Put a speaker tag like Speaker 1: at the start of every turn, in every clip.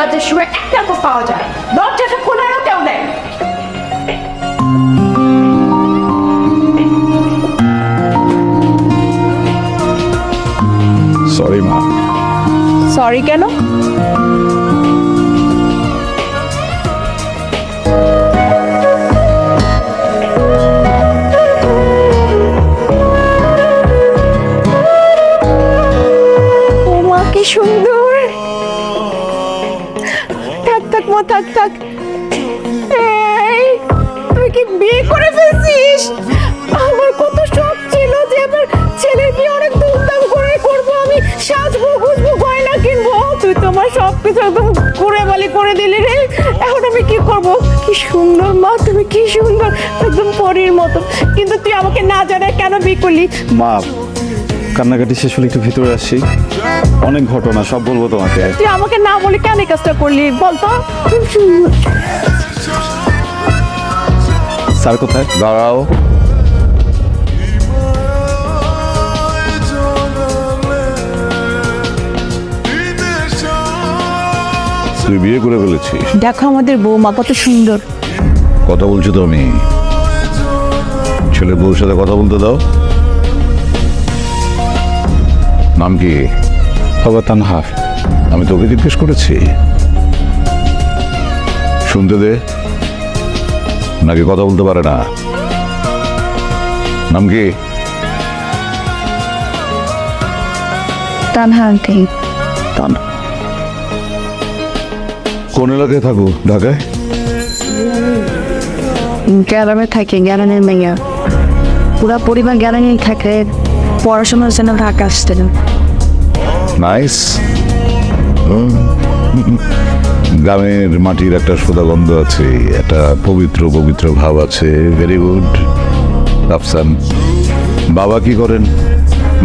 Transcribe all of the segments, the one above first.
Speaker 1: নামাজের সময় একটা লোক পাওয়া যায়। দরজাটা খোলারও কেউ নেই।
Speaker 2: সরি মা
Speaker 1: সরি কেন? থাক থাক। এই, তুই কি বিয়ে করে ফেলছিস? আমার কত শখ ছিল যে আমার ছেলের বিয়ে অনেক ধুমধাম করে করব, আমি সাজবো, গুজবো, গয়না কিনবো। তুই তো আমার সব কিছু একদম করে বালি করে দিলি রে। এখন আমি কি করব? কি সুন্দর মা, তুমি কি সুন্দর, একদম পরীর মতো। কিন্তু তুই আমাকে না জানায় কেন বিয়ে করলি?
Speaker 2: মা কান্নাকাটি শেষ হলে একটু ভিতরে আসি। অনেক ঘটনা সব বলব তোমাকে।
Speaker 1: তুই আমাকে না বলে কেন এই কাজটা করলি? বলতো
Speaker 2: স্যার কোথায়? দাঁড়াও।
Speaker 3: তুই বিয়ে করে ফেলেছিস?
Speaker 1: দেখো আমাদের বৌমা কত সুন্দর।
Speaker 3: কথা বলছো তো আমি। ছেলে বউর সাথে কথা বলতে দাও। নাম কি?
Speaker 2: বাবা তানহার
Speaker 3: আমি তোকে জিজ্ঞেস করেছি। শুনতে দে। নাকি কথা বলতে পারে না। নাম কি?
Speaker 1: তানহা আঙ্কেল।
Speaker 3: তানা কোন এলাকায় থাকো? ঢাকায়?
Speaker 4: গ্রামে থাকে গ্রামের মেয়ে। পুরা পরিবার গ্রামেই থাকে। পড়াশোনার জন্য ঢাকা আসতেন
Speaker 3: নাইস গ্রামের মাটির একটা সোদা গন্ধ আছে একটা পবিত্র পবিত্র ভাব আছে। ভেরি গুড রাফসান বাবা কি করেন?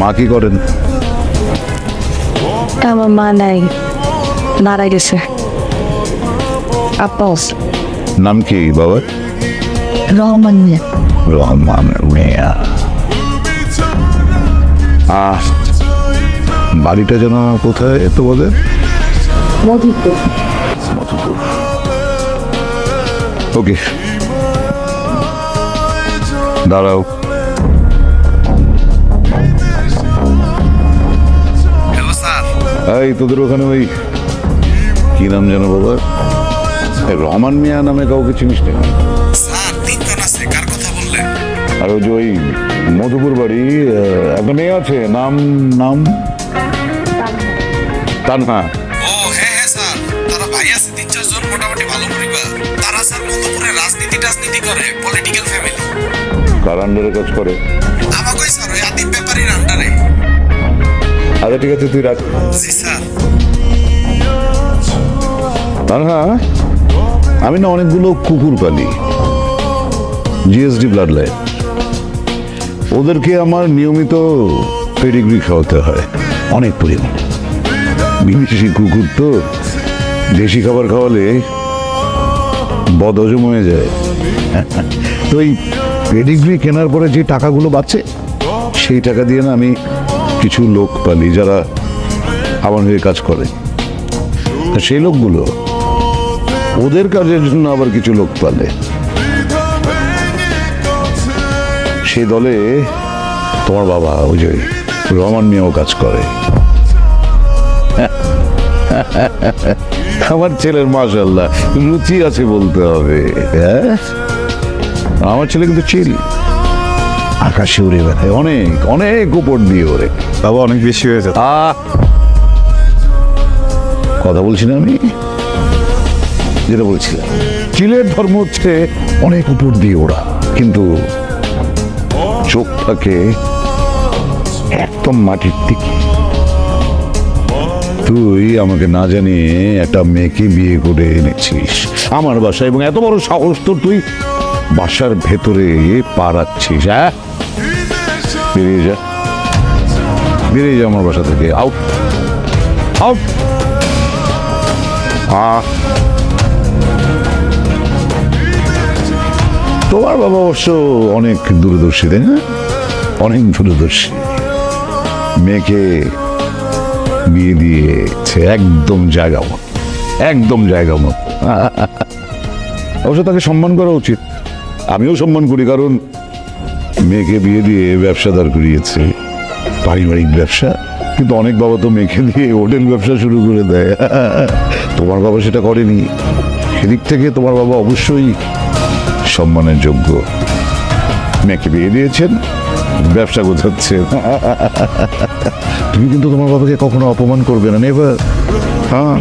Speaker 3: মা কি করেন?
Speaker 4: আমার মা নাই মারা গেছে। আব্বাস।
Speaker 3: নাম কি বাবার?
Speaker 4: রহমান মিয়া।
Speaker 3: রহমান মিয়া। বাড়িটা যেন কোথায় তোমাদের
Speaker 4: মধুপুর।
Speaker 3: ওকে। দাঁড়াও। এই তোদের ওখানে ওই কি নাম যেন বাবা? এই রহমান মিয়া নামে কাউকে চিনিস না
Speaker 5: স্যার তিনজন আছে কার কথা বললেন?
Speaker 3: আর ওই যে ওই মধুপুর বাড়ি একটা মেয়ে আছে নাম নাম? তানহা।
Speaker 5: ও হ্যাঁ হ্যাঁ স্যার। তারা ভাই আছে তিন চারজন মোটামুটি ভালো পরিবার। তারা স্যার মধ্যপুরে রাজনীতি টাজনীতি করে পলিটিক্যাল ফ্যামিলি
Speaker 3: কার আন্ডারে কাজ করে?
Speaker 5: আমাকেই স্যার ওই আদিব ব্যাপারীর আন্ডারে
Speaker 3: আচ্ছা ঠিক আছে তুই রাখ।
Speaker 5: জি স্যার।
Speaker 3: তানহা আমি না অনেকগুলো কুকুর পালি। জিএসডি ব্লাড লাইন ওদেরকে আমার নিয়মিত পেডিগ্রি খাওয়াতে হয়। অনেক পরিমাণে। বিদেশি কুকুর তো দেশি খাবার খাওয়ালে বদহজম হয়ে যায়। তো এই পেডিগ্রি কেনার পরে যে টাকাগুলো বাঁচে, সেই টাকা দিয়ে না আমি কিছু লোক পালি যারা আমার হয়ে কাজ করে। সেই লোকগুলো, ওদের কাজের জন্য আবার কিছু লোক পালে। সেই দলে তোমার বাবা ওই যে রহমান মিয়াও কাজ করে। আমার ছেলের মাশাল্লাহ রুচি আছে বলতে হবে হ্যাঁ? আমার ছেলে কিন্তু চিল। আকাশে উড়ে বেড়ায় অনেক অনেক উপর দিয়ে ওরে
Speaker 2: বাবা অনেক বেশি
Speaker 3: হয়েছে কথা বলছি না আমি? যেটা বলছিলাম চিলের ধর্ম হচ্ছে অনেক উপর দিয়ে ওরা কিন্তু চোখ থাকে একদম মাটির দিকে। তুই আমাকে না জানিয়ে একটা মেয়েকে বিয়ে করে এনেছিস। আমার বাসায় এবং এত বড় সাহস তো তুই বাসার ভেতরে পা রাখছিস হ্যাঁ বেরিয়ে যা। বেরিয়ে যা আমার বাসা থেকে। আউট। আউট। আহ তোমার বাবা অবশ্য অনেক দূরদর্শী, তাই না? অনেক দূরদর্শী। মেয়েকে বিয়ে দিয়েছে একদম জায়গা মতো। একদম জায়গা মতো। অবশ্য তাকে সম্মান করা উচিত। আমিও সম্মান করি, কারণ মেয়েকে বিয়ে দিয়ে ব্যবসা দাঁড় করিয়েছে। পারিবারিক ব্যবসা, কিন্তু অনেক বাবা তো মেয়েকে দিয়ে হোটেল ব্যবসা শুরু করে দেয়। তোমার বাবা সেটা করেনি। সেদিক থেকে তোমার বাবা অবশ্যই সম্মানের যোগ্য। মেয়েকে বিয়ে দিয়েছেন ব্যবসা গোছাচ্ছেন। তুমি কিন্তু তোমার বাবাকে কখনো অপমান করবে না নেভার হ্যাঁ।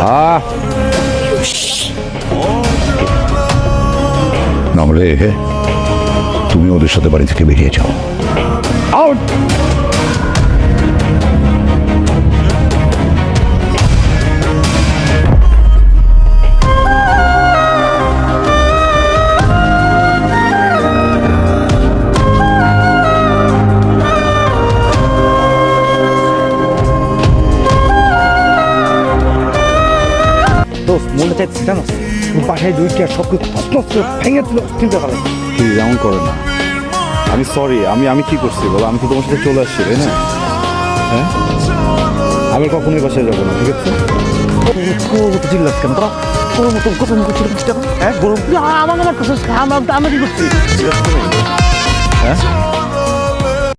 Speaker 3: আহ। তুমি ওদের সাথে বাড়ি থেকে বেরিয়ে যাও। আউট।
Speaker 6: দোস্ত মনে চাইছে জানো বাসায় দুইটা সব কিছু করে ভেঙে তুলে কিনতে পারে
Speaker 2: প্লিজ এমন করে না। আমি সরি আমি আমি কি করছি বলো? আমি তো তোমার সাথে চলে আসছি তাই না? হ্যাঁ? আমি কখনোই বাসায় যাব না ঠিক আছে?
Speaker 6: চিল্লাস কেন তোরা? হ্যাঁ গরম। আমার আমার আমি কি করছি?
Speaker 2: হ্যাঁ?